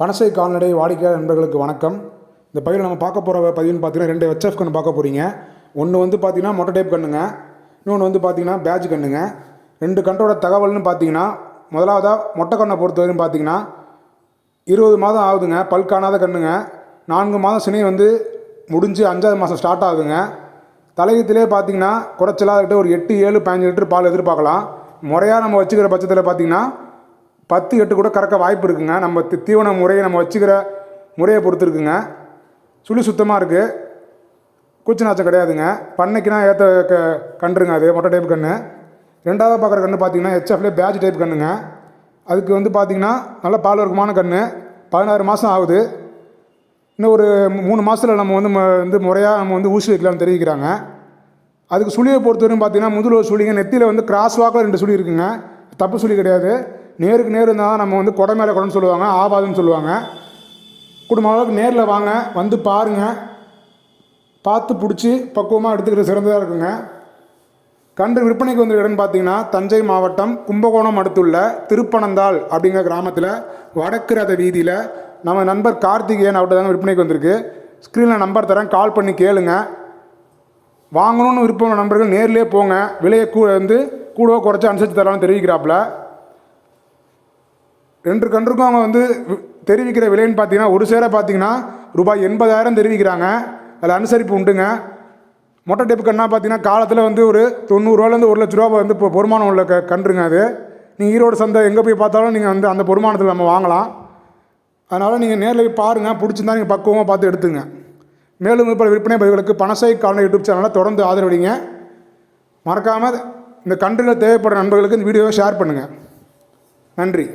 பனசை கால்நடை வாடிக்கையாளர் நண்பர்களுக்கு வணக்கம். இந்த பையில் நம்ம பார்க்க போகிற பதிவுன்னு பார்த்தீங்கன்னா ரெண்டு ஹெச்எஃப் கன்று பார்க்க போகிறீங்க ஒன்று வந்து பார்த்தீங்கன்னா மொட்டை டைப் கண்ணுங்க இன்னொன்று வந்து பார்த்தீங்கன்னா பேட்ச் கண்ணுங்க ரெண்டு கன்றோட தகவல்னு பார்த்தீங்கன்னா முதலாவதாக மொட்டை கண்ணை பொறுத்தவரைக்கும் பார்த்தீங்கன்னா இருபது மாதம் ஆகுதுங்க. பல் காணாத கண்ணுங்க நான்கு மாதம் சினை வந்து முடிஞ்சு அஞ்சாவது மாதம் ஸ்டார்ட் ஆகுதுங்க. தலையத்திலே பார்த்தீங்கன்னா குறைச்சலாக ஒரு எட்டு ஏழு பதினஞ்சு லிட்டர் பால் எதிர்பார்க்கலாம். முறையாக நம்ம வச்சுக்கிற பட்சத்தில் பார்த்தீங்கன்னா பத்து எட்டு கூட கறக்க வாய்ப்பு இருக்குங்க. நம்ம தீவன முறையை நம்ம வச்சுக்கிற முறையை பொறுத்து இருக்குங்க சுழி சுத்தமாக இருக்குது குச்சி நாச்சம் கிடையாதுங்க. பண்ணைக்குனா ஏற்ற க கன்றுங்க அது மொட்டை டைப் கன்று ரெண்டாவது பார்க்குற கன்று பார்த்தீங்கன்னா ஹெச்எஃப்லேயே பேட்ச் டைப் கன்றுங்க அதுக்கு வந்து பார்த்திங்கன்னா நல்ல பால் வர்க்கமான கன்று பதினாறு மாதம் ஆகுது. இன்னும் ஒரு மூணு மாதத்தில் நம்ம வந்து ம- வந்து முறையாக நம்ம வந்து ஊசி வைக்கலாம்னு தெரிவிக்கிறாங்க. அதுக்கு சுழியை பொறுத்தவரைக்கும் பார்த்தீங்கன்னா முதல் ஒரு சுழிங்க நெத்தியில் வந்து கிராஸ் வாக்கில் ரெண்டு சுழி இருக்குங்க. தப்பு சுழி கிடையாது. நேருக்கு நேர் இருந்தால் தான் நம்ம வந்து கொடை மேலே குடம்னு சொல்லுவாங்க ஆபாதுன்னு சொல்லுவாங்க. குடும்ப அளவுக்கு நேரில் வாங்க வந்து பாருங்கள் பார்த்து பிடிச்சி பக்குவமாக எடுத்துக்கிற சிறந்ததாக இருக்குங்க. கன்று விற்பனைக்கு வந்த இடம்னு பார்த்தீங்கன்னா தஞ்சை மாவட்டம் கும்பகோணம் அடுத்துள்ள திருப்பனந்தாள் அப்படிங்கிற கிராமத்தில் வடக்கு ரத வீதியில் நம்ம நண்பர் கார்த்திகேயன் அவர்கிட்ட தாங்க விற்பனைக்கு வந்திருக்கு. ஸ்க்ரீனில் நம்பர் தரேன் கால் பண்ணி கேளுங்க. வாங்கணும்னு விருப்பம் நண்பர்கள் நேர்லேயே போங்க. விலையை கூ வந்து கூடவோ குறைச்சி அனுசரித்து தரலாம்னு தெரிவிக்கிறாப்புல. ரெண்டு கன்றுக்கும் அவங்க வந்து தெரிவிக்கிற விலைன்னு பார்த்தீங்கன்னா ஒரு சேர பார்த்தீங்கன்னா ரூபாய் எண்பதாயிரம் தெரிவிக்கிறாங்க. அதில் அனுசரிப்பு உண்டுங்க. மொட்டை டேப்பு கண்ணா பார்த்தீங்கன்னா காலத்தில் வந்து ஒரு தொண்ணூறுரூவாலேருந்து ஒரு லட்ச ரூபா வந்து இப்போ பொறுமானம் உள்ள க கன்றுங்க அது. நீங்கள் ஈரோடு சந்தை எங்கே போய் பார்த்தாலும் நீங்கள் வந்து அந்த பொறுமானத்தில் நம்ம வாங்கலாம். அதனால் நீங்கள் நேரில் போய் பாருங்கள் பிடிச்சிருந்தா நீங்கள் பக்குவமாக பார்த்து எடுத்துங்க. மேலும் இப்போ விற்பனை பதிவுகளுக்கு பணசை காலனி யூடியூப் சேனலை தொடர்ந்து ஆதரவடிங்க மறக்காமல் இந்த கன்றுகள் தேவைப்படுற நண்பர்களுக்கு இந்த வீடியோவை ஷேர் பண்ணுங்கள் நன்றி.